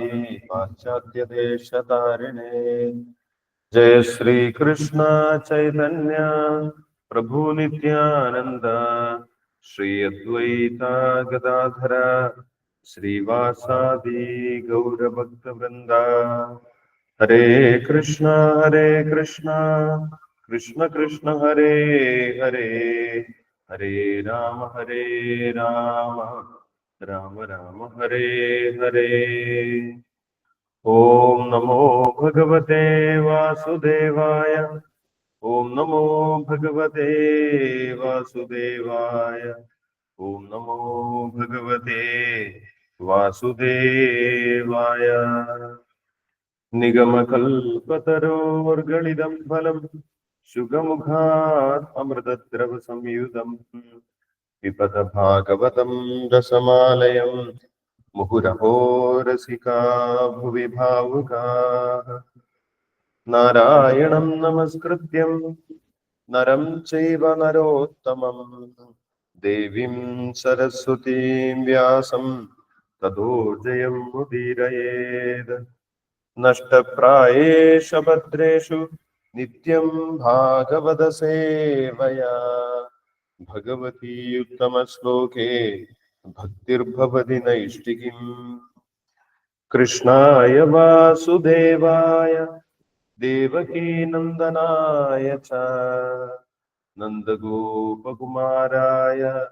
देवदेवतायै पाश्चात्यदेशतारिणे। जय श्रीकृष्ण चैतन्य प्रभु नित्यानन्द। श्री अद्वैता गदाधर, श्रीवासादि गौरभक्तवृन्द। हरे कृष्ण हरे कृष्ण कृष्ण कृष्ण, हरे हरे। हरे राम हरे राम। രാമ രാമ ഹരേ ഹരേ. ഓം നമോ ഭഗവതേ വാസുദേവായ. ഓം നമോ ഭഗവതേ വാസുദേവായ. ഓം നമോ ഭഗവതേ വാസുദേവായ. നിഗമകൽപതരോർഗളിതം ഫലം. ശുഖമുഖാത് അമൃതദ്രവ സംയുതം. भागवतं रसमालयं मुहुरहो रसिका भुवि भावुकाः नारायणं नमस्कृत्यं नरं चैव नरोत्तमं देवीं सरस्वतीं व्यासं ततो जयं मुदीरयेत् नष्टप्रायेष भद्रेषु नित्यं भागवतसेवया भगवती उत्तमश्लोके, भक्तिर्भवति नैष्टिकीम् कृष्णाय वासुदेवाय, देवकी नन्दनाय च, नन्दगोपकुमाराय,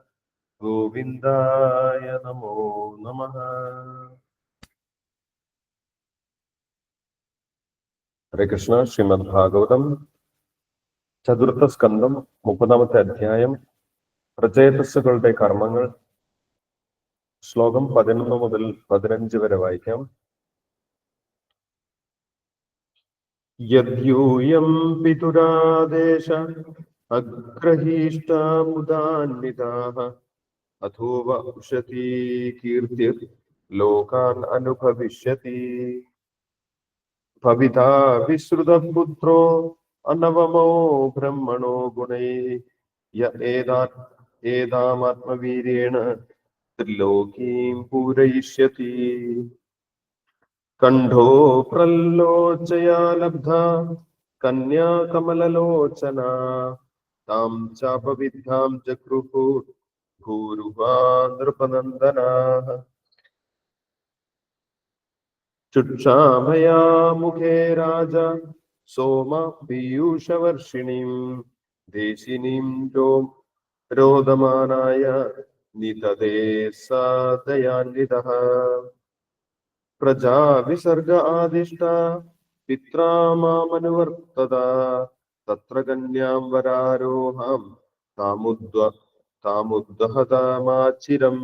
गोविन्दाय नमो नमः। हरे कृष्ण, श्रीमद्भागवतम् चतुर्थस्कन्दम् मुपदामते अध्यायम्। പ്രചേതസ്സുകളുടെ കർമ്മങ്ങൾ. ശ്ലോകം പതിനൊന്ന് മുതൽ പതിനഞ്ച് വരെ വായിക്കാം. യദ്യൂയം പിതുരാദേശ അഗ്രഹീഷ്ടമുദാന്വിതാഹ അഥോവ ഉഷതി കീർത്തി ലോകാൻ അനുഭവിഷ്യതി. ഭവിതാ വിശ്രുതപുത്രോ അനവമോ ബ്രഹ്മണോ ഗുണൈ യ ഏതാ ഏതാമാത്മവീര്യേണ ത്രിലോകീം പൂരയിഷ്യതി കണ്ഠോ പ്രല്ലോചയാ ലബ്ധ കന്യാകമലലോചന താം ചാപവിദ്ധാം ചക്രുഹു ഭൂരുവാ നൃപനന്ദനാഃ. ചുക്ഷാമയാ മുഖേ രാജ സോമ പീയൂഷവർഷിണീം ദേശിനീം രോ രോദമാനായ നിതദേ സാധയാന്വിത. പ്രജാവിസർഗ ആദിഷ്ട പിത്രാമാമനുവർത്തത തത്ര കന്യാം വരാരോഹാം താമുദ്വ താമുദ്വഹതാമാചിരം.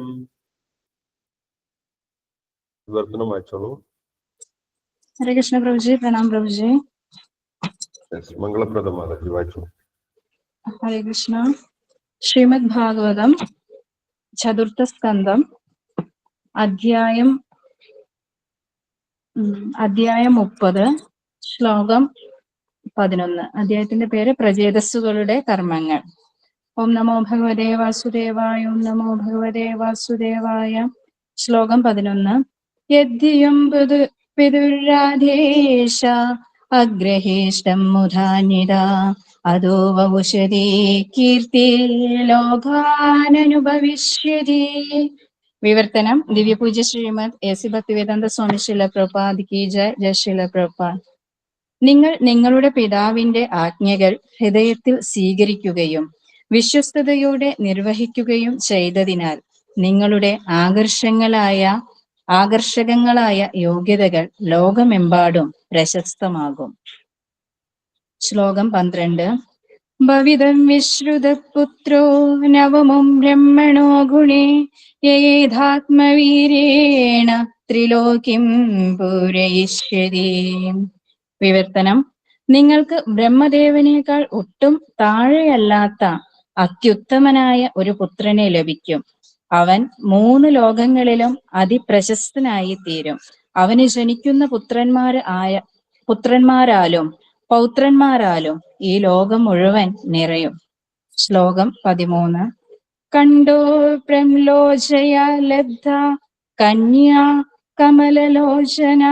വിവർത്തനം വായിച്ചോളൂ. ഹരേ കൃഷ്ണ പ്രഭുജി പ്രണാം പ്രഭുജി. മംഗളപ്രദമാണ്. വായിച്ചു ഹരേ കൃഷ്ണ. ശ്രീമദ് ഭാഗവതം ചതുർത്ഥ സ്കന്ധം അധ്യായം അധ്യായം മുപ്പത് ശ്ലോകം പതിനൊന്ന്. അധ്യായത്തിന്റെ പേര് പ്രചേതസ്സുകളുടെ കർമ്മങ്ങൾ. ഓം നമോ ഭഗവതേ വാസുദേവായ ഓം നമോ ഭഗവതേ വാസുദേവായ ശ്ലോകം പതിനൊന്ന്. യദ്യം പിതു പിതുരാധേശ അഗ്രഹേഷ്ടം മുധാന്യത അതോ വൗഷധി കീർത്തി ലോകാനനുഭവിഷ്യതി. വിവർത്തനം ദിവ്യപൂജ ശ്രീമദ് എ സി ഭക്തിവേദാന്ത സ്വാമി ശില പ്രഭാത് കി ജയ. ജയ ശില പ്രഭാത് നിങ്ങൾ നിങ്ങളുടെ പിതാവിന്റെ ആജ്ഞകൾ ഹൃദയത്തിൽ സ്വീകരിക്കുകയും വിശ്വസ്തയോടെ നിർവഹിക്കുകയും ചെയ്തതിനാൽ നിങ്ങളുടെ ആകർഷങ്ങളായ ആകർഷകങ്ങളായ യോഗ്യതകൾ ലോകമെമ്പാടും പ്രശസ്തമാകും. ശ്ലോകം പന്ത്രണ്ട്. ഭവിതം വിശ്രുതപുത്രോ നവമം ബ്രഹ്മണോ ഗുണേ യേധാത്മവീരേണ ത്രിലോകിം പൂരയിഷ്യതി. വിവർത്തനം. നിങ്ങൾക്ക് ബ്രഹ്മദേവനേക്കാൾ ഒട്ടും താഴെയല്ലാത്ത അത്യുത്തമനായ ഒരു പുത്രനെ ലഭിക്കും. അവൻ മൂന്ന് ലോകങ്ങളിലും അതിപ്രശസ്തനായി തീരും. അവന് ജനിക്കുന്ന പുത്രന്മാർ ആയ പുത്രന്മാരാലും പൗത്രന്മാരാലും ഈ ലോകം മുഴുവൻ നിറയും. ശ്ലോകം പതിമൂന്ന്. കണ്ടോ പ്രംലോചയ ലബ്ധ കന്യാ കമലലോചന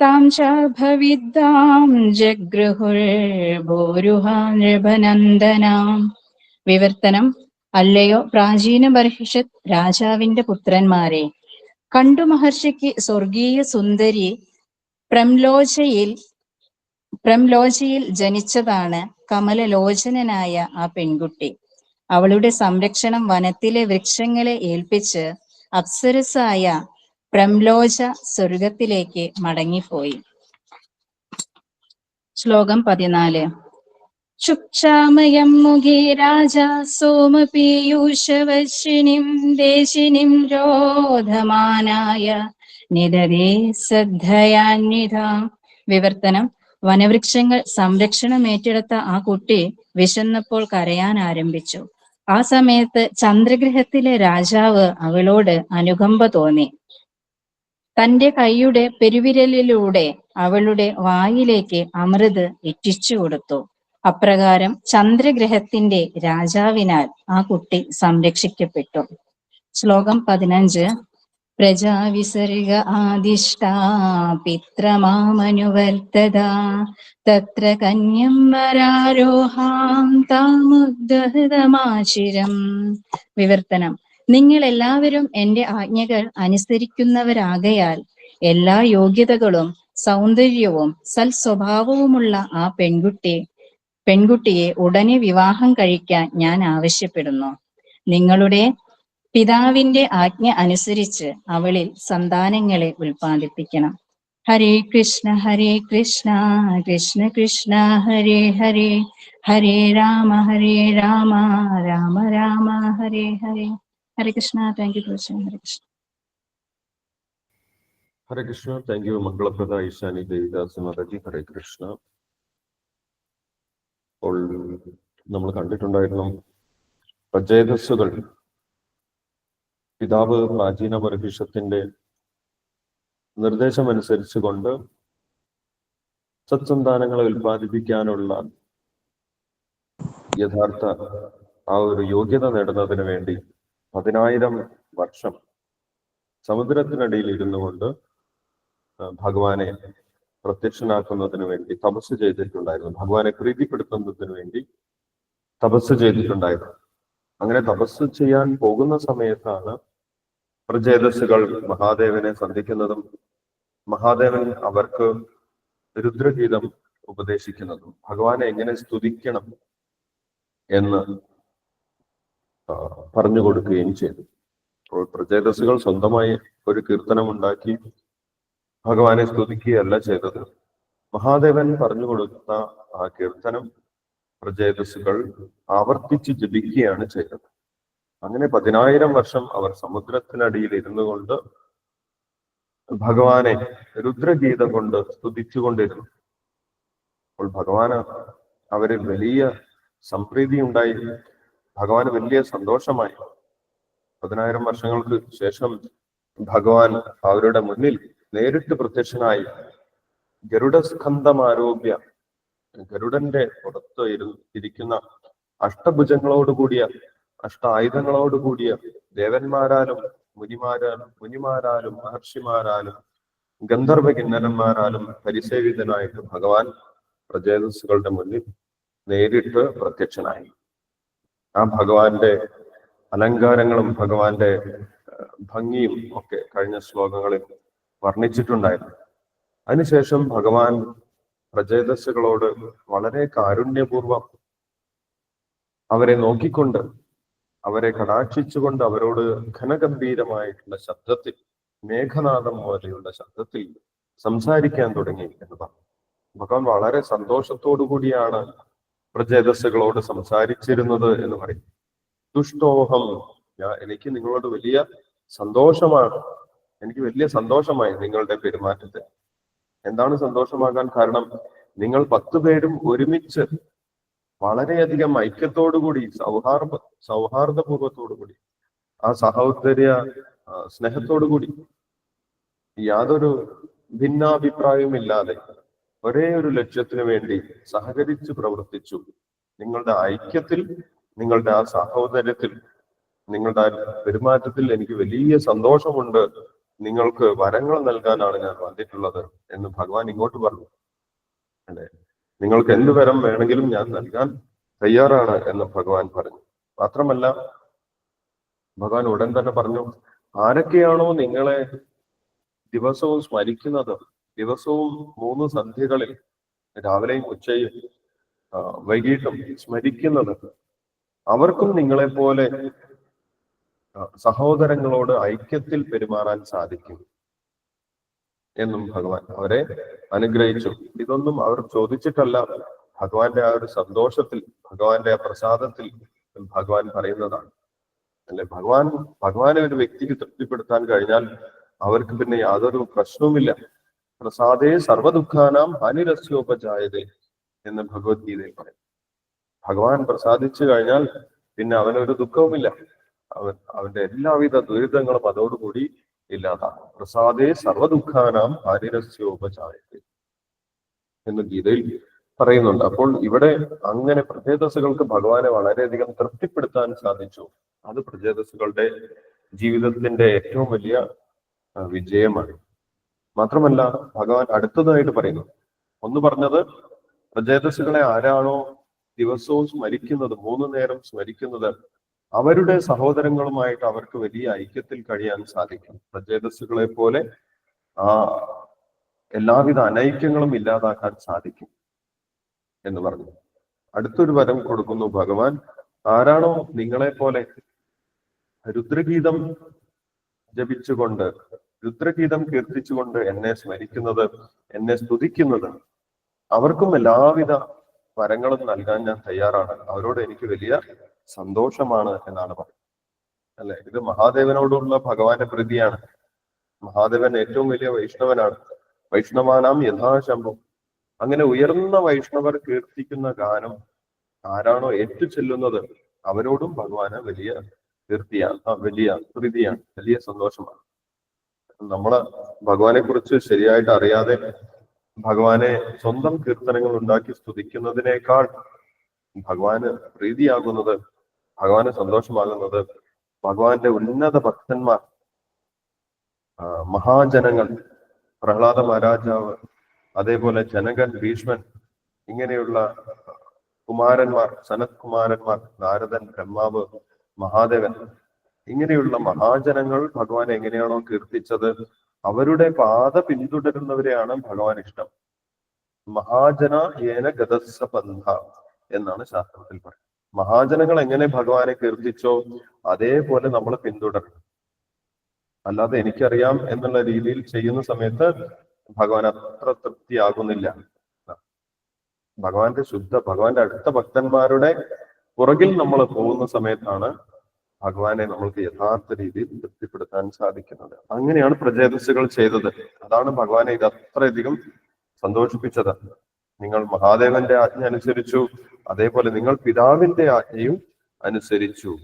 താം ശാഭവിദ്ദാം ജഗൃഹുർഭൂരുഹാനൃപനന്ദനാം വിവർത്തനം അല്ലയോ? പ്രാചീന ബർഹിഷത് രാജാവിന്റെ പുത്രന്മാരെ. കണ്ടു മഹർഷിക്ക് സ്വർഗീയ സുന്ദരി പ്രംലോചയിൽ പ്രംലോചയിൽ ജനിച്ചതാണ് കമലലോചനായ ആ പെൺകുട്ടി. അവളുടെ സംരക്ഷണം വനത്തിലെ വൃക്ഷങ്ങളെ ഏൽപ്പിച്ച് അപ്സരസായ പ്രംലോച സ്വർഗത്തിലേക്ക് മടങ്ങിപ്പോയി. ശ്ലോകം പതിനാല്. ചുക്ഷാമയം മുഖേ രാജ സോമപീയൂഷവശ്വിനിം ദേശിനിം രോധമാനായ നിദരേ ശ്രദ്ധയാന്വിതാം വിവർത്തനം. വനവൃക്ഷങ്ങൾ സംരക്ഷണം ഏറ്റെടുത്ത ആ കുട്ടി വിശന്നപ്പോൾ കരയാൻ ആരംഭിച്ചു. ആ സമയത്ത് ചന്ദ്രഗ്രഹത്തിലെ രാജാവ് അവളോട് അനുകമ്പ തോന്നി. തന്റെ കൈയുടെ പെരുവിരലിലൂടെ അവളുടെ വായിലേക്ക് അമൃത് ഇറ്റിച്ചു കൊടുത്തു. അപ്രകാരം ചന്ദ്രഗ്രഹത്തിന്റെ രാജാവിനാൽ ആ കുട്ടി സംരക്ഷിക്കപ്പെട്ടു. ശ്ലോകം പതിനഞ്ച്. പ്രജാവിസർഗ ആദിഷ്ടാ പിത്രമാമനുവർത്തത തത്ര കന്യം വരാരോഹാം താമുദ്ധതമാശിരം വിവർത്തനം. നിങ്ങൾ എല്ലാവരും എന്റെ ആജ്ഞകൾ അനുസരിക്കുന്നവരാകയാൽ എല്ലാ യോഗ്യതകളും സൗന്ദര്യവും സൽസ്വഭാവവുമുള്ള ആ പെൺകുട്ടി പെൺകുട്ടിയെ ഉടനെ വിവാഹം കഴിക്കാൻ ഞാൻ ആവശ്യപ്പെടുന്നു. നിങ്ങളുടെ പിതാവിന്റെ ആജ്ഞ അനുസരിച്ച് അവളിൽ സന്താനങ്ങളെ ഉൽപ്പാദിപ്പിക്കണം. Hare Krishna Hare Krishna Krishna Krishna Hare Hare Hare Rama Hare Rama Rama Rama Hare Hare. Hare Krishna thank you Hare Krishna. Hare Krishna thank you മംഗളപ്രദ Ishani Devidas Mataji. Hare Krishna. അപ്പോൾ നമ്മൾ കണ്ടിട്ടുണ്ടായിരുന്നു പ്രജേതസ്സുകൾ പിതാവ് പ്രാചീന ബർഹിഷത്തിന്റെ നിർദ്ദേശമനുസരിച്ച് കൊണ്ട് സത്സന്താനങ്ങളെ ഉൽപ്പാദിപ്പിക്കാനുള്ള യഥാർത്ഥ ആ ഒരു യോഗ്യത നേടുന്നതിന് വേണ്ടി പതിനായിരം വർഷം സമുദ്രത്തിനടിയിൽ ഇരുന്നു കൊണ്ട് ഭഗവാനെ പ്രത്യക്ഷനാക്കുന്നതിന് വേണ്ടി തപസ് ചെയ്തിട്ടുണ്ടായിരുന്നു. ഭഗവാനെ പ്രീതിപ്പെടുത്തുന്നതിന് വേണ്ടി തപസ് ചെയ്തിട്ടുണ്ടായിരുന്നു. അങ്ങനെ തപസ് ചെയ്യാൻ പോകുന്ന സമയത്താണ് പ്രചേതസ്സുകൾ മഹാദേവനെ സന്ധിക്കുന്നതും മഹാദേവൻ അവർക്ക് രുദ്രഗീതം ഉപദേശിക്കുന്നതും ഭഗവാനെ എങ്ങനെ സ്തുതിക്കണം എന്ന് പറഞ്ഞു കൊടുക്കുകയും ചെയ്തു. അപ്പോൾ പ്രചേതസ്സുകൾ സ്വന്തമായി ഒരു കീർത്തനം ഉണ്ടാക്കി ഭഗവാനെ സ്തുതിക്കുകയല്ല ചെയ്തത്. മഹാദേവൻ പറഞ്ഞു കൊടുക്കുന്ന ആ കീർത്തനം പ്രചേതസ്സുകൾ ആവർത്തിച്ച് ജപിക്കുകയാണ് ചെയ്തത്. അങ്ങനെ പതിനായിരം വർഷം അവർ സമുദ്രത്തിനടിയിൽ ഇരുന്നു കൊണ്ട് ഭഗവാനെ രുദ്രഗീതം കൊണ്ട് സ്തുതിച്ചുകൊണ്ടിരുന്നു അപ്പോൾ ഭഗവാന് അവരിൽ വലിയ സംപ്രീതി ഉണ്ടായി. ഭഗവാന് വലിയ സന്തോഷമായി. പതിനായിരം വർഷങ്ങൾക്ക് ശേഷം ഭഗവാൻ അവരുടെ മുന്നിൽ നേരിട്ട് പ്രത്യക്ഷനായി ഗരുഡസ്കന്ധം ആരോഗ്യ ഗരുഡന്റെ പുറത്ത് ഇരു ഇരിക്കുന്ന അഷ്ടഭുജങ്ങളോട് കൂടിയ അഷ്ട ആയുധങ്ങളോട് കൂടിയ ദേവന്മാരാലും മുനിമാരാലും മുനിമാരാലും മഹർഷിമാരാലും ഗന്ധർവ കിന്നരന്മാരാലും പരിസേവിതനായിട്ട് ഭഗവാൻ പ്രജേതസ്സുകളുടെ മുന്നിൽ നേരിട്ട് പ്രത്യക്ഷനായി. ആ ഭഗവാന്റെ അലങ്കാരങ്ങളും ഭഗവാന്റെ ഭംഗിയും ഒക്കെ കഴിഞ്ഞ ശ്ലോകങ്ങളിൽ വർണിച്ചിട്ടുണ്ടായിരുന്നു. അതിനുശേഷം ഭഗവാൻ പ്രജേതസ്സുകളോട് വളരെ കാരുണ്യപൂർവം അവരെ നോക്കിക്കൊണ്ട് അവരെ കടാക്ഷിച്ചുകൊണ്ട് അവരോട് ഘനഗംഭീരമായിട്ടുള്ള ശബ്ദത്തിൽ മേഘനാഥം പോലെയുള്ള ശബ്ദത്തിൽ സംസാരിക്കാൻ തുടങ്ങി എന്ന് പറഞ്ഞു. ഭഗവാൻ വളരെ സന്തോഷത്തോടു കൂടിയാണ് പ്രജേതസ്സുകളോട് സംസാരിച്ചിരുന്നത് എന്ന് പറയും ദുഷ്ടോഹം ഞാൻ എനിക്ക് നിങ്ങളോട് വലിയ സന്തോഷമാണ്. എനിക്ക് വലിയ സന്തോഷമായി നിങ്ങളുടെ പെരുമാറ്റത്തിൽ എന്താണ് സന്തോഷമാകാൻ കാരണം? നിങ്ങൾ പത്ത് പേരും ഒരുമിച്ച് വളരെയധികം ഐക്യത്തോടുകൂടി സൗഹാർദ്ദ സൗഹാർദ്ദപൂർവത്തോടുകൂടി ആ സഹോദര്യ സ്നേഹത്തോടുകൂടി യാതൊരു ഭിന്നാഭിപ്രായമില്ലാതെ ഒരേ ഒരു ലക്ഷ്യത്തിനു വേണ്ടി സഹകരിച്ചു പ്രവർത്തിച്ചു. നിങ്ങളുടെ ഐക്യത്തിൽ നിങ്ങളുടെ ആ സഹോദര്യത്തിൽ നിങ്ങളുടെ പെരുമാറ്റത്തിൽ എനിക്ക് വലിയ സന്തോഷമുണ്ട്. നിങ്ങൾക്ക് വരങ്ങൾ നൽകാനാണ് ഞാൻ വന്നിട്ടുള്ളത് എന്ന് ഭഗവാൻ ഇങ്ങോട്ട് പറഞ്ഞു. അല്ലെ? നിങ്ങൾക്ക് എന്ത് വരം വേണമെങ്കിലും ഞാൻ നൽകാൻ തയ്യാറാണ് എന്ന് ഭഗവാൻ പറഞ്ഞു. മാത്രമല്ല ഭഗവാൻ ഉടൻ തന്നെ പറഞ്ഞു ആരൊക്കെയാണോ നിങ്ങളെ ദിവസവും സ്മരിക്കുന്നത്? ദിവസവും മൂന്ന് സന്ധ്യകളിൽ രാവിലെയും ഉച്ചയും വൈകിട്ടും സ്മരിക്കുന്നത്? അവർക്കും നിങ്ങളെ പോലെ സഹോദരങ്ങളോട് ഐക്യത്തിൽ പെരുമാറാൻ സാധിക്കും എന്നും ഭഗവാൻ അവരെ അനുഗ്രഹിച്ചു. ഇതൊന്നും അവർ ചോദിച്ചിട്ടല്ല. ഭഗവാന്റെ ആ ഒരു സന്തോഷത്തിൽ ഭഗവാന്റെ ആ പ്രസാദത്തിൽ ഭഗവാൻ പറയുന്നതാണ്. അല്ലെ ഭഗവാൻ ഭഗവാനെ ഒരു വ്യക്തിക്ക് തൃപ്തിപ്പെടുത്താൻ കഴിഞ്ഞാൽ അവർക്ക് പിന്നെ യാതൊരു പ്രശ്നവുമില്ല. പ്രസാദേ സർവദുഃഖാനാം ഹാനിരസ്യോപജായതേ എന്ന് ഭഗവത്ഗീതയിൽ പറയും. ഭഗവാൻ പ്രസാദിച്ചു കഴിഞ്ഞാൽ പിന്നെ അവനൊരു ദുഃഖവുമില്ല. അവൻ അവന്റെ എല്ലാവിധ ദുരിതങ്ങളും അതോടുകൂടി ഇല്ലാതാക്കും പ്രസാദേ സർവദുഃഖാനാം ഹാനിരസ്യോപജായതേ എന്ന് ഗീതയിൽ പറയുന്നുണ്ട്. അപ്പോൾ ഇവിടെ അങ്ങനെ പ്രചേതസ്സുകൾക്ക് ഭഗവാനെ വളരെയധികം തൃപ്തിപ്പെടുത്താൻ സാധിച്ചു. അത് പ്രചേതസ്സുകളുടെ ജീവിതത്തിന്റെ ഏറ്റവും വലിയ വിജയമാണ്. മാത്രമല്ല ഭഗവാൻ അടുത്തതായിട്ട് പറയുന്നു. ഒന്ന് പറഞ്ഞത് പ്രചേതസ്സുകളെ ആരാണോ ദിവസവും സ്മരിക്കുന്നത് മൂന്ന് നേരം സ്മരിക്കുന്നത് അവരുടെ സഹോദരങ്ങളുമായിട്ട് അവർക്ക് വലിയ ഐക്യത്തിൽ കഴിയാൻ സാധിക്കും. പ്രജേതസ്സുകളെ പോലെ ആ എല്ലാവിധ അനൈക്യങ്ങളും ഇല്ലാതാക്കാൻ സാധിക്കും എന്ന് പറഞ്ഞു. അടുത്തൊരു വരം കൊടുക്കുന്നു ഭഗവാൻ. ആരാണോ നിങ്ങളെ പോലെ രുദ്രഗീതം ജപിച്ചുകൊണ്ട് രുദ്രഗീതം കീർത്തിച്ചുകൊണ്ട് എന്നെ സ്മരിക്കുന്നത് എന്നെ സ്തുതിക്കുന്നത് അവർക്കും എല്ലാവിധ വരങ്ങളും നൽകാൻ ഞാൻ തയ്യാറാണ്. അവരോട് എനിക്ക് വലിയ സന്തോഷമാണ് എന്നാണ് പറയുന്നത്. അല്ലെ? ഇത് മഹാദേവനോടുള്ള ഭഗവാന്റെ പ്രീതിയാണ്. മഹാദേവൻ ഏറ്റവും വലിയ വൈഷ്ണവനാണ്. വൈഷ്ണവാനാം യഥാശംഭം. അങ്ങനെ ഉയർന്ന വൈഷ്ണവർ കീർത്തിക്കുന്ന ഗാനം ആരാണോ ഏറ്റു ചെല്ലുന്നത് അവരോടും ഭഗവാന് വലിയ കീർത്തിയാണ് വലിയ പ്രീതിയാണ് വലിയ സന്തോഷമാണ്. നമ്മൾ ഭഗവാനെ കുറിച്ച് ശരിയായിട്ട് അറിയാതെ ഭഗവാനെ സ്വന്തം കീർത്തനങ്ങൾ ഉണ്ടാക്കി സ്തുതിക്കുന്നതിനേക്കാൾ ഭഗവാന് പ്രീതിയാകുന്നത് ഭഗവാന് സന്തോഷമാകുന്നത് ഭഗവാന്റെ ഉന്നത ഭക്തന്മാർ മഹാജനങ്ങൾ പ്രഹ്ലാദ മഹാരാജാവ് അതേപോലെ ജനകൻ ഭീഷ്മൻ ഇങ്ങനെയുള്ള കുമാരന്മാർ സനത് കുമാരന്മാർ നാരദൻ ബ്രഹ്മാവ് മഹാദേവൻ ഇങ്ങനെയുള്ള മഹാജനങ്ങൾ ഭഗവാൻ എങ്ങനെയാണോ കീർത്തിച്ചത് അവരുടെ പാത പിന്തുടരുന്നവരെയാണ് ഭഗവാൻ ഇഷ്ടം. മഹാജന ഏന ഗതസ്സ പന്ഥ എന്നാണ് ശാസ്ത്രത്തിൽ പറയുന്നത്. മഹാജനങ്ങൾ എങ്ങനെ ഭഗവാനെ കീർത്തിച്ചോ അതേപോലെ നമ്മൾ പിന്തുടരണം. അല്ലാതെ എനിക്കറിയാം എന്നുള്ള രീതിയിൽ ചെയ്യുന്ന സമയത്ത് ഭഗവാൻ അത്ര തൃപ്തിയാകുന്നില്ല. ഭഗവാന്റെ ശുദ്ധ ഭഗവാന്റെ അടുത്ത ഭക്തന്മാരുടെ പുറകിൽ നമ്മൾ പോകുന്ന സമയത്താണ് ഭഗവാനെ നമ്മൾക്ക് യഥാർത്ഥ രീതിയിൽ തൃപ്തിപ്പെടുത്താൻ സാധിക്കുന്നത്. അങ്ങനെയാണ് പ്രചേതസ്സുകൾ ചെയ്തത്. അതാണ് ഭഗവാനെ ഇത് അത്രയധികം സന്തോഷിപ്പിച്ചത്. നിങ്ങൾ മഹാദേവന്റെ ആജ്ഞ അനുസരിച്ചു അതേപോലെ നിങ്ങൾ പിതാവിന്റെ ആജ്ഞയും അനുസരിച്ചു.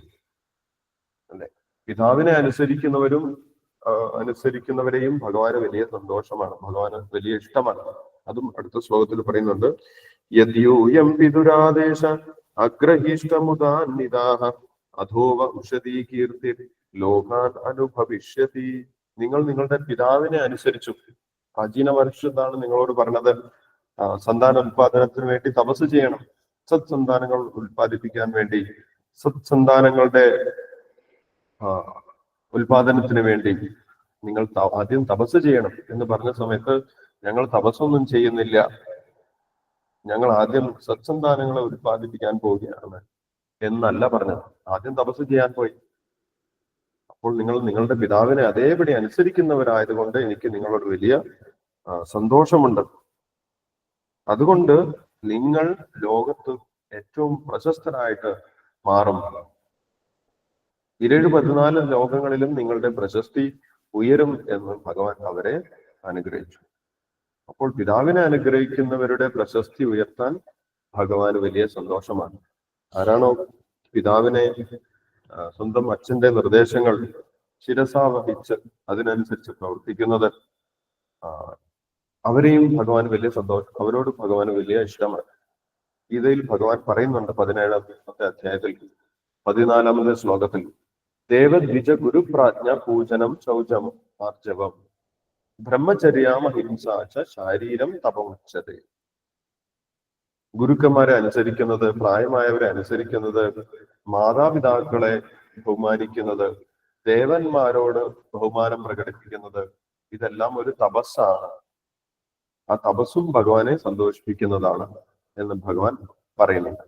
അല്ലെ? പിതാവിനെ അനുസരിക്കുന്നവരും അനുസരിക്കുന്നവരെയും ഭഗവാന് വലിയ സന്തോഷമാണ്. ഭഗവാന് വലിയ ഇഷ്ടമാണ്. അതും അടുത്ത ശ്ലോകത്തിൽ പറയുന്നുണ്ട്. യദ്യൂയം പിതുരാദേശ അഗ്രഹീഷ്ടമുദാഹ അധോവ ഉഷതീ കീർത്തി ലോകാൻ അനുഭവിഷ്യതി. നിങ്ങൾ നിങ്ങളുടെ പിതാവിനെ അനുസരിച്ചു. പ്രാചീന വർഷത്താണ് നിങ്ങളോട് പറഞ്ഞത്? സന്താന ഉത്പാദനത്തിന് വേണ്ടി തപസ് ചെയ്യണം. സത്സന്താനങ്ങൾ ഉത്പാദിപ്പിക്കാൻ വേണ്ടി സത്സന്താനങ്ങളുടെ ഉത്പാദനത്തിന് വേണ്ടി നിങ്ങൾ ആദ്യം തപസ് ചെയ്യണം എന്ന് പറഞ്ഞ സമയത്ത് ഞങ്ങൾ തപസ്സൊന്നും ചെയ്യുന്നില്ല. ഞങ്ങൾ ആദ്യം സത്സന്താനങ്ങളെ ഉൽപ്പാദിപ്പിക്കാൻ പോവുകയാണ് എന്നല്ല പറഞ്ഞത്. ആദ്യം തപസ് ചെയ്യാൻ പോയി. അപ്പോൾ നിങ്ങൾ നിങ്ങളുടെ പിതാവിനെ അതേപടി അനുസരിക്കുന്നവരായതുകൊണ്ട് എനിക്ക് നിങ്ങളോട് വലിയ സന്തോഷമുണ്ട്. അതുകൊണ്ട് നിങ്ങൾ ലോകത്ത് ഏറ്റവും പ്രശസ്തരായിട്ട് മാറും. ഇരേഴ് പതിനാല് ലോകങ്ങളിലും നിങ്ങളുടെ പ്രശസ്തി ഉയരും എന്ന് ഭഗവാൻ അവരെ അനുഗ്രഹിച്ചു. അപ്പോൾ പിതാവിനെ അനുഗ്രഹിക്കുന്നവരുടെ പ്രശസ്തി ഉയർത്താൻ ഭഗവാൻ വലിയ സന്തോഷമാണ്. ആരാണോ പിതാവിനെ സ്വന്തം അച്ഛന്റെ നിർദ്ദേശങ്ങൾ ശിരസാവഹിച്ച് അതിനനുസരിച്ച് പ്രവർത്തിക്കുന്നത്? അവരെയും ഭഗവാൻ വലിയ സന്തോഷം അവരോട് ഭഗവാൻ വലിയ ഇഷ്ടമാണ്. ഗീതയിൽ ഭഗവാൻ പറയുന്നുണ്ട് പതിനേഴാമത്തെ അധ്യായത്തിൽ പതിനാലാമത്തെ ശ്ലോകത്തിൽ ദേവദ്വിജ ഗുരുപ്രാജ്ഞ പൂജനം ശൗചം ആർജവം ബ്രഹ്മചര്യാമഹിംസ ച ശാരീരം തപമച്ചത്. ഗുരുക്കന്മാരെ അനുസരിക്കുന്നത് പ്രായമായവരെ അനുസരിക്കുന്നത് മാതാപിതാക്കളെ ബഹുമാനിക്കുന്നത് ദേവന്മാരോട് ബഹുമാനം പ്രകടിപ്പിക്കുന്നത് ഇതെല്ലാം ഒരു തപസ്സാണ്. ആ തപസ്സും ഭഗവാനെ സന്തോഷിപ്പിക്കുന്നതാണ് എന്ന് ഭഗവാൻ പറയുന്നുണ്ട്.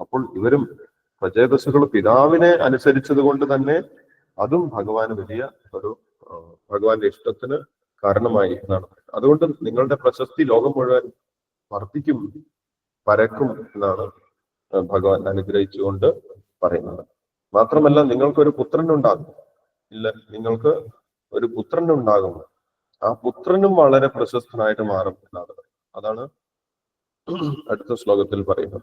അപ്പോൾ ഇവരും പ്രചേതസ്സുകൾ പിതാവിനെ അനുസരിച്ചത് കൊണ്ട് തന്നെ അതും ഭഗവാന് വലിയ ഒരു ഭഗവാന്റെ ഇഷ്ടത്തിന് കാരണമായി എന്നാണ് അതുകൊണ്ട് നിങ്ങളുടെ പ്രശസ്തി ലോകം മുഴുവൻ വർദ്ധിക്കും പരക്കും എന്നാണ് ഭഗവാൻ അനുഗ്രഹിച്ചുകൊണ്ട് പറയുന്നത്. മാത്രമല്ല നിങ്ങൾക്കൊരു പുത്രൻ ഉണ്ടാകും ഇല്ല നിങ്ങൾക്ക് ഒരു പുത്രൻ ഉണ്ടാകും ആ പുത്രനും വളരെ പ്രശസ്തനായിട്ട് മാറും എന്നാണ്. അതാണ് അടുത്ത ശ്ലോകത്തിൽ പറയുന്നത്.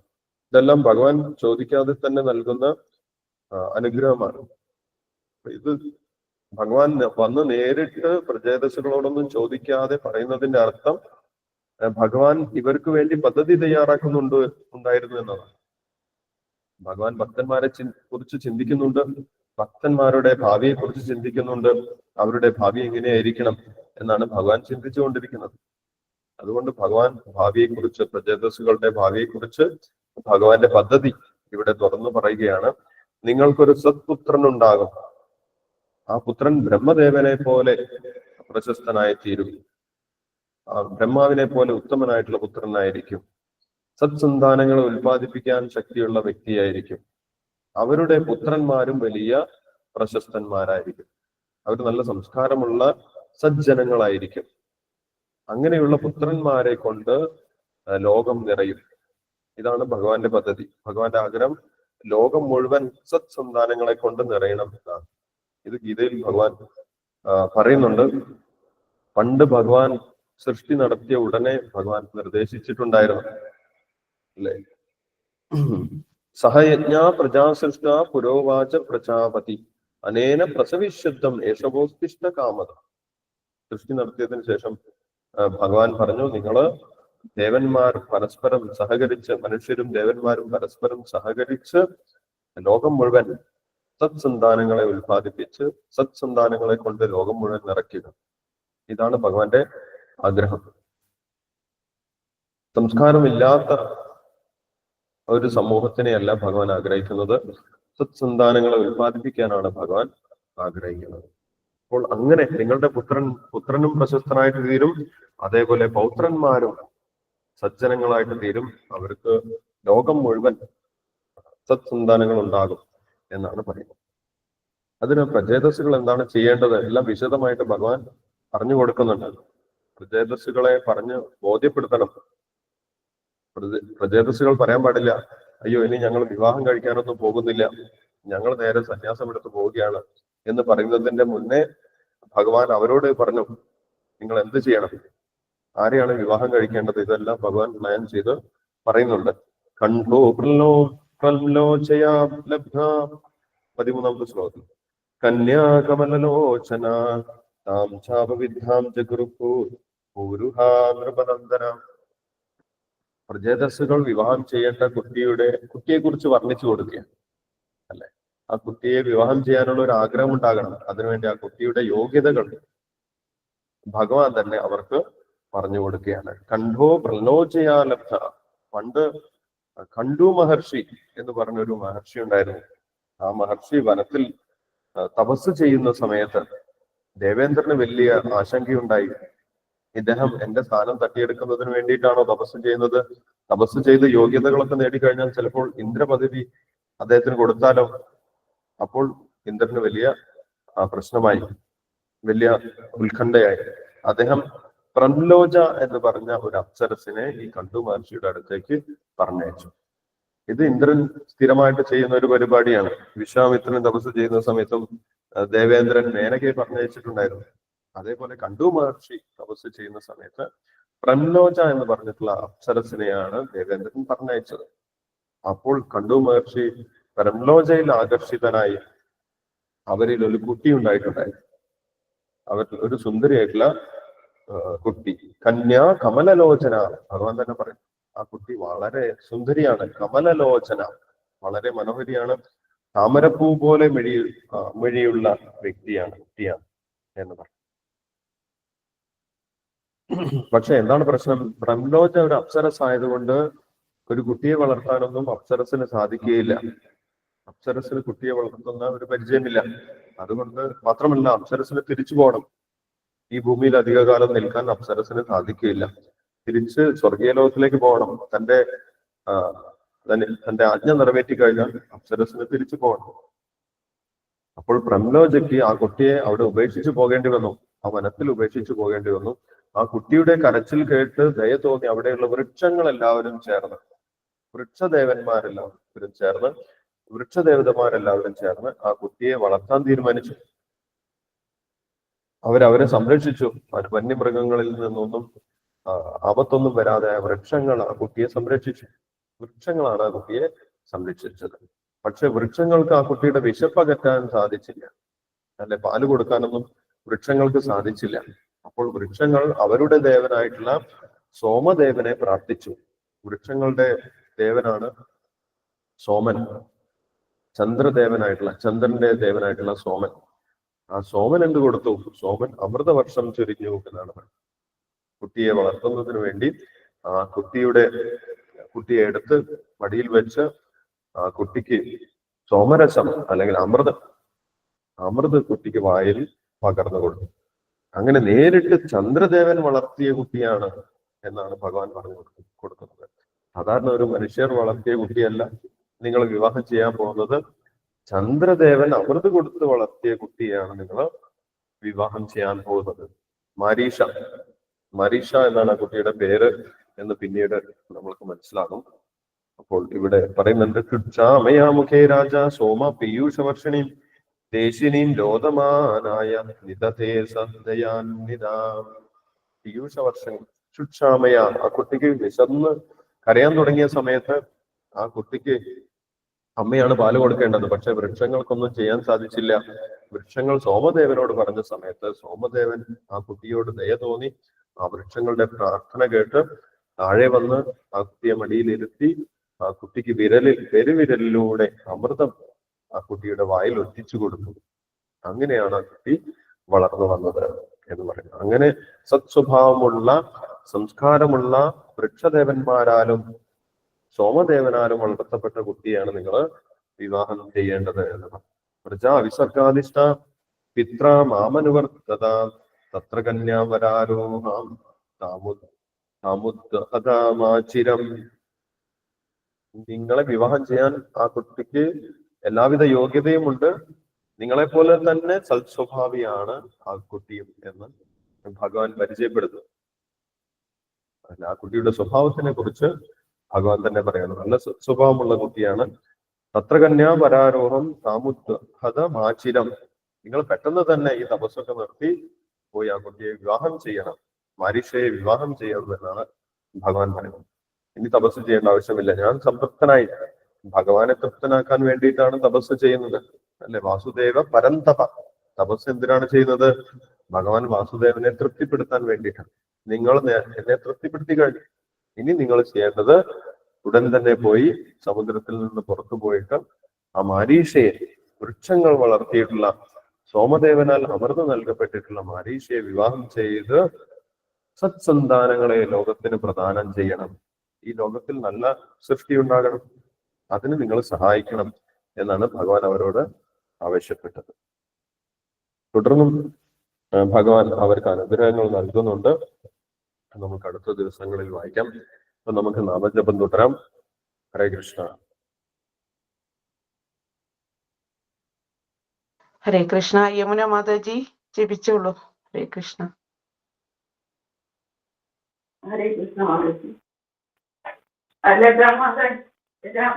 ഇതെല്ലാം ഭഗവാൻ ചോദിക്കാതെ തന്നെ നൽകുന്ന അനുഗ്രഹമാണ്. ഇത് ഭഗവാൻ വന്ന് നേരിട്ട് പ്രചേതസ്സുകളോടൊന്നും ചോദിക്കാതെ പറയുന്നതിന്റെ അർത്ഥം ഭഗവാൻ ഇവർക്ക് വേണ്ടി പദ്ധതി തയ്യാറാക്കുന്നുണ്ട് ഉണ്ടായിരുന്നു എന്നതാണ്. ഭഗവാൻ ഭക്തന്മാരെ കുറിച്ച് ചിന്തിക്കുന്നുണ്ട് ഭക്തന്മാരുടെ ഭാവിയെ കുറിച്ച് ചിന്തിക്കുന്നുണ്ട് അവരുടെ ഭാവി എങ്ങനെയായിരിക്കണം എന്നാണ് ഭഗവാൻ ചിന്തിച്ചുകൊണ്ടിരിക്കുന്നത്. അതുകൊണ്ട് ഭഗവാൻ ഭാവിയെക്കുറിച്ച് പ്രജേതസ്സുകളുടെ ഭാവിയെക്കുറിച്ച് ഭാവിയെ ഭഗവാന്റെ പദ്ധതി ഇവിടെ തുറന്നു പറയുകയാണ് നിങ്ങൾക്കൊരു സത്പുത്രൻ ഉണ്ടാകും ആ പുത്രൻ ബ്രഹ്മദേവനെ പോലെ പ്രശസ്തനായി തീരും ആ ബ്രഹ്മാവിനെ പോലെ ഉത്തമനായിട്ടുള്ള പുത്രനായിരിക്കും. സത്സന്താനങ്ങളെ ഉൽപ്പാദിപ്പിക്കാൻ ശക്തിയുള്ള വ്യക്തിയായിരിക്കും. അവരുടെ പുത്രന്മാരും വലിയ പ്രശസ്തന്മാരായിരിക്കും. അവർ നല്ല സംസ്കാരമുള്ള സജ്ജനങ്ങളായിരിക്കും. അങ്ങനെയുള്ള പുത്രന്മാരെ കൊണ്ട് ലോകം നിറയും. ഇതാണ് ഭഗവാന്റെ പദ്ധതി. ഭഗവാന്റെ ആഗ്രഹം ലോകം മുഴുവൻ സത്സന്താനങ്ങളെ കൊണ്ട് നിറയണം എന്നാണ്. ഇത് ഗീതയിൽ ഭഗവാൻ പറയുന്നുണ്ട്. പണ്ട് ഭഗവാൻ സൃഷ്ടി നടത്തിയ ഉടനെ ഭഗവാൻ നിർദ്ദേശിച്ചിട്ടുണ്ടായിരുന്നു. അല്ലേ? സഹയജ്ഞ പ്രജാസൃഷ്ട പുരോവാച പ്രജാപതി. അനേന പ്രസവിശുദ്ധം യേശവോസ്തിഷ്ഠ കാമത. സൃഷ്ടി നടത്തിയതിനു ശേഷം ഭഗവാൻ പറഞ്ഞു നിങ്ങൾ ദേവന്മാർ പരസ്പരം സഹകരിച്ച് മനുഷ്യരും ദേവന്മാരും പരസ്പരം സഹകരിച്ച് ലോകം മുഴുവൻ സത്സന്താനങ്ങളെ ഉൽപ്പാദിപ്പിച്ച് സത്സന്താനങ്ങളെ കൊണ്ട് ലോകം മുഴുവൻ നിറയ്ക്കുക. ഇതാണ് ഭഗവാന്റെ ആഗ്രഹം. സംസ്കാരമില്ലാത്ത ഒരു സമൂഹത്തിനെയല്ല ഭഗവാൻ ആഗ്രഹിക്കുന്നത്. സത്സന്താനങ്ങളെ ഉൽപ്പാദിപ്പിക്കാനാണ് ഭഗവാൻ ആഗ്രഹിക്കുന്നത്. അപ്പോൾ അങ്ങനെ നിങ്ങളുടെ പുത്രൻ പുത്രനും പ്രശസ്തനായിട്ട് തീരും. അതേപോലെ പൗത്രന്മാരും സജ്ജനങ്ങളായിട്ട് തീരും. അവർക്ക് ലോകം മുഴുവൻ സത്സന്താനങ്ങൾ ഉണ്ടാകും എന്നാണ് പറയുന്നത്. അതിന് പ്രചേതസ്സുകൾ എന്താണ് ചെയ്യേണ്ടത്? എല്ലാം വിശദമായിട്ട് ഭഗവാൻ പറഞ്ഞു കൊടുക്കുന്നുണ്ട്. പ്രചേതസ്സുകളെ പറഞ്ഞ് ബോധ്യപ്പെടുത്തണം. പ്രചേതസ്സുകൾ പറയാൻ പാടില്ല. അയ്യോ ഇനി ഞങ്ങൾ വിവാഹം കഴിക്കാനൊന്നും പോകുന്നില്ല. ഞങ്ങൾ നേരെ സന്യാസം എടുത്ത് പോവുകയാണ് എന്ന് പറയുന്നതിന്റെ മുന്നേ ഭഗവാൻ അവരോട് പറഞ്ഞു നിങ്ങൾ എന്ത് ചെയ്യണം? ആരെയാണ് വിവാഹം കഴിക്കേണ്ടത്? ഇതെല്ലാം ഭഗവാൻ പ്ലാൻ ചെയ്ത് പറയുന്നുണ്ട്. കണ്ടോ പതിമൂന്നാമത്തെ ശ്ലോകത്തിൽ കന്യാകമലോചന താം ചാപവിദ്ധാം ജഗുരുപ്പു പ്രജേതസ്സുകൾ വിവാഹം ചെയ്യേണ്ട കുട്ടിയുടെ കുട്ടിയെ കുറിച്ച് വർണിച്ചു കൊടുക്കുക അല്ലെ? ആ കുട്ടിയെ വിവാഹം ചെയ്യാനുള്ള ഒരു ആഗ്രഹം ഉണ്ടാകണം. അതിനുവേണ്ടി ആ കുട്ടിയുടെ യോഗ്യതകൾ ഭഗവാൻ തന്നെ അവർക്ക് പറഞ്ഞു കൊടുക്കുകയാണ്. കണ്ടോ പ്രലോചയാലബ്ധ. പണ്ട് കണ്ടു മഹർഷി എന്ന് പറഞ്ഞൊരു മഹർഷി ഉണ്ടായിരുന്നു. ആ മഹർഷി വനത്തിൽ തപസ് ചെയ്യുന്ന സമയത്ത് ദേവേന്ദ്രന് വലിയ ആശങ്കയുണ്ടായി. ഇദ്ദേഹം എന്റെ സ്ഥാനം തട്ടിയെടുക്കുന്നതിന് വേണ്ടിയിട്ടാണോ തപസ് ചെയ്യുന്നത്? തപസ് ചെയ്ത് യോഗ്യതകളൊക്കെ നേടിക്കഴിഞ്ഞാൽ ചിലപ്പോൾ ഇന്ദ്രപദവി അദ്ദേഹത്തിന് കൊടുത്താലോ? അപ്പോൾ ഇന്ദ്രന് വലിയ പ്രശ്നമായി വലിയ ഉത്കണ്ഠയായി. അദ്ദേഹം പ്രംലോജ എന്ന് പറഞ്ഞ ഒരു അപ്സരസിനെ ഈ കണ്ടു മഹർഷിയുടെ അടുത്തേക്ക് പറഞ്ഞയച്ചു. ഇത് ഇന്ദ്രൻ സ്ഥിരമായിട്ട് ചെയ്യുന്ന ഒരു പരിപാടിയാണ്. വിശ്വാമിത്രൻ തപസ് ചെയ്യുന്ന സമയത്തും ദേവേന്ദ്രൻ മേനകയെ പറഞ്ഞയച്ചിട്ടുണ്ടായിരുന്നു. അതേപോലെ കണ്ടു മഹർഷി തപസ് ചെയ്യുന്ന സമയത്ത് പ്രംലോജ എന്ന് പറഞ്ഞിട്ടുള്ള അപ്സരസിനെയാണ് ദേവേന്ദ്രൻ പറഞ്ഞയച്ചത്. അപ്പോൾ കണ്ടു മഹർഷി പ്രംലോചയിൽ ആകർഷിതനായി അവരിൽ ഒരു കുട്ടി ഉണ്ടായിട്ടുണ്ടായിരുന്നു അവർ ഒരു സുന്ദരിയായിട്ടുള്ള കുട്ടി. കന്യാ കമലലോചന ഭഗവാൻ തന്നെ പറയും. ആ കുട്ടി വളരെ സുന്ദരിയാണ്. കമലലോചന വളരെ മനോഹരിയാണ്. താമരപ്പൂ പോലെ മെഴി മെഴിയുള്ള വ്യക്തിയാണ് കുട്ടിയാണ് എന്ന് പറയും. പക്ഷെ എന്താണ് പ്രശ്നം? ബ്രഹ്മലോച ഒരു അപ്സരസ് ആയതുകൊണ്ട് ഒരു കുട്ടിയെ വളർത്താനൊന്നും അപ്സരസിന് സാധിക്കുകയില്ല. അപ്സരസിന് കുട്ടിയെ വളർത്തുന്ന ഒരു പരിചയമില്ല. അതുകൊണ്ട് മാത്രമല്ല അപ്സരസിന് തിരിച്ചു പോകണം. ഈ ഭൂമിയിൽ അധികകാലം നിൽക്കാൻ അപ്സരസിന് സാധിക്കുകയില്ല. തിരിച്ച് സ്വർഗീയ ലോകത്തിലേക്ക് പോകണം. തന്റെ തന്റെ ആജ്ഞ നിറവേറ്റി കഴിഞ്ഞാൽ അപ്സരസിന് തിരിച്ചു പോകണം. അപ്പോൾ പ്രംലോജയ്ക്ക് ആ കുട്ടിയെ അവിടെ ഉപേക്ഷിച്ചു പോകേണ്ടി വന്നു. ആ വനത്തിൽ ഉപേക്ഷിച്ചു പോകേണ്ടി വന്നു. ആ കുട്ടിയുടെ കരച്ചിൽ കേട്ട് ദയ തോന്നി അവിടെയുള്ള വൃക്ഷങ്ങൾ എല്ലാവരും ചേർന്ന് വൃക്ഷദേവന്മാരെല്ലാവരും ചേർന്ന് വൃക്ഷദേവതമാരെല്ലാവരും ചേർന്ന് ആ കുട്ടിയെ വളർത്താൻ തീരുമാനിച്ചു. അവരവരെ സംരക്ഷിച്ചു. അവർ വന്യമൃഗങ്ങളിൽ നിന്നൊന്നും ആപത്തൊന്നും വരാതെ വൃക്ഷങ്ങൾ ആ കുട്ടിയെ സംരക്ഷിച്ചു. വൃക്ഷങ്ങളാണ് ആ കുട്ടിയെ സംരക്ഷിച്ചത്. പക്ഷെ വൃക്ഷങ്ങൾക്ക് ആ കുട്ടിയുടെ വിശപ്പകറ്റാൻ സാധിച്ചില്ല. അല്ലെ പാൽ കൊടുക്കാനൊന്നും വൃക്ഷങ്ങൾക്ക് സാധിച്ചില്ല. അപ്പോൾ വൃക്ഷങ്ങൾ അവരുടെ ദേവനായിട്ടുള്ള സോമദേവനെ പ്രാർത്ഥിച്ചു. വൃക്ഷങ്ങളുടെ ദേവനാണ് സോമൻ. ചന്ദ്രദേവനായിട്ടുള്ള ചന്ദ്രന്റെ ദേവനായിട്ടുള്ള സോമൻ. ആ സോമൻ എന്ത് കൊടുത്തു? സോമൻ അമൃതവർഷം ചൊരിഞ്ഞു എന്നാണ്. കുട്ടിയെ വളർത്തുന്നതിന് വേണ്ടി ആ കുട്ടിയുടെ കുട്ടിയെ എടുത്ത് മടിയിൽ വെച്ച് ആ കുട്ടിക്ക് സോമരസം അല്ലെങ്കിൽ അമൃതം അമൃത് കുട്ടിക്ക് വായിൽ പകർന്നു കൊടുത്തു. അങ്ങനെ നേരിട്ട് ചന്ദ്രദേവൻ വളർത്തിയ കുട്ടിയാണ് എന്നാണ് ഭഗവാൻ പറഞ്ഞു കൊടുക്ക- കൊടുക്കുന്നത്. സാധാരണ ഒരു മനുഷ്യർ വളർത്തിയ കുട്ടിയല്ല. നിങ്ങൾ വിവാഹം ചെയ്യാൻ പോകുന്നത് ചന്ദ്രദേവൻ അമൃത് കൊടുത്ത് വളർത്തിയ കുട്ടിയാണ് നിങ്ങൾ വിവാഹം ചെയ്യാൻ പോകുന്നത്. മരീഷ. മരീഷ എന്നാണ് ആ കുട്ടിയുടെ പേര് എന്ന് പിന്നീട് നമ്മൾക്ക് മനസ്സിലാകും. അപ്പോൾ ഇവിടെ പറയുന്നുണ്ട് ക്ഷാമയാമുഖേ രാജ സോമ പീയൂഷവർഷിണീം ദേശിനീം ലോതമാനായ നിതതേ സന്ദയാന്വിത പീയൂഷവർഷം ക്ഷുക്ഷാമയ ആ കുട്ടിക്ക് വിശന്ന് കരയാൻ തുടങ്ങിയ സമയത്ത് ആ കുട്ടിക്ക് അമ്മയാണ് പാൽ കൊടുക്കേണ്ടത്. പക്ഷെ വൃക്ഷങ്ങൾക്കൊന്നും ചെയ്യാൻ സാധിച്ചില്ല. വൃക്ഷങ്ങൾ സോമദേവനോട് പറഞ്ഞ സമയത്ത് സോമദേവൻ ആ കുട്ടിയോട് ദയ തോന്നി. ആ വൃക്ഷങ്ങളുടെ പ്രാർത്ഥന കേട്ട് താഴെ വന്ന് ആ കുട്ടിയെ മടിയിലിരുത്തി ആ കുട്ടിക്ക് വിരലിൽ പെരുവിരലിലൂടെ അമൃതം ആ കുട്ടിയുടെ വായിൽ ഒറ്റിച്ചു കൊടുത്തു. അങ്ങനെയാണ് ആ കുട്ടി വളർന്നു വന്നത് എന്ന് പറയുന്നത്. അങ്ങനെ സത്സ്വഭാവമുള്ള സംസ്കാരമുള്ള വൃക്ഷദേവന്മാരാലും സോമദേവനാലും വളർത്തപ്പെട്ട കുട്ടിയാണ് നിങ്ങൾ വിവാഹം ചെയ്യേണ്ടത് എന്ന് പ്രജാ വിസർഗാധിഷ്ഠ പിത്ര മാമനുവർത്തത തത്ര താമുദ് താമുദ്ഹതാമാചിരം നിങ്ങളെ വിവാഹം ചെയ്യാൻ ആ കുട്ടിക്ക് എല്ലാവിധ യോഗ്യതയുമുണ്ട്. നിങ്ങളെ പോലെ തന്നെ സൽസ്വഭാവിയാണ് ആ കുട്ടിയും എന്ന് ഭഗവാൻ പരിചയപ്പെടുന്നു ആ കുട്ടിയുടെ സ്വഭാവത്തിനെ കുറിച്ച് ഭഗവാൻ തന്നെ പറയണം നല്ല സ്വഭാവമുള്ള കുട്ടിയാണ്. തത്ര കന്യാ പരാരോഹം താമുദ്ഹത മാചിരം നിങ്ങൾ പെട്ടെന്ന് തന്നെ ഈ തപസ്സൊക്കെ നിർത്തി പോയി ആ കുട്ടിയെ വിവാഹം ചെയ്യണം. മാരിഷയെ വിവാഹം ചെയ്യണം എന്നാണ് ഭഗവാൻ പറയുന്നത്. ഇനി തപസ് ചെയ്യേണ്ട ആവശ്യമില്ല. ഞാൻ സംതൃപ്തനായി. ഭഗവാനെ തൃപ്തനാക്കാൻ വേണ്ടിയിട്ടാണ് തപസ് ചെയ്യുന്നത്. അല്ലെ? വാസുദേവ പരന്തപ. തപസ് എന്തിനാണ് ചെയ്യുന്നത്? ഭഗവാൻ വാസുദേവനെ തൃപ്തിപ്പെടുത്താൻ വേണ്ടിയിട്ടാണ്. നിങ്ങൾ എന്നെ തൃപ്തിപ്പെടുത്തി കഴിഞ്ഞു. ഇനി നിങ്ങൾ ചെയ്യേണ്ടത് ഉടൻ തന്നെ പോയി സമുദ്രത്തിൽ നിന്ന് പുറത്തു പോയിട്ട് ആ മാരീഷയെ വൃക്ഷങ്ങൾ വളർത്തിയിട്ടുള്ള സോമദേവനാൽ അമൃത് നൽകപ്പെട്ടിട്ടുള്ള മാരീഷയെ വിവാഹം ചെയ്ത് സത്സന്താനങ്ങളെ ലോകത്തിന് പ്രദാനം ചെയ്യണം. ഈ ലോകത്തിൽ നല്ല സൃഷ്ടി ഉണ്ടാകണം അതിന് നിങ്ങൾ സഹായിക്കണം എന്നാണ് ഭഗവാൻ അവരോട് ആവശ്യപ്പെട്ടത്. തുടർന്നും ഭഗവാൻ അവർക്ക് അനുഗ്രഹങ്ങൾ നൽകുന്നുണ്ട്. നമുക്ക് അടുത്ത ദിവസങ്ങളിൽ വായിക്കാം. അപ്പൊ നമുക്ക് നാമജപം തുടരാം ഹരേ കൃഷ്ണ ഹരേ കൃഷ്ണ യമുന മാതാജി ജപിച്ചോളൂ ഹരേ കൃഷ്ണ ഹരേ കൃഷ്ണ മാതാജി അല്ല മാതാജി ഞാൻ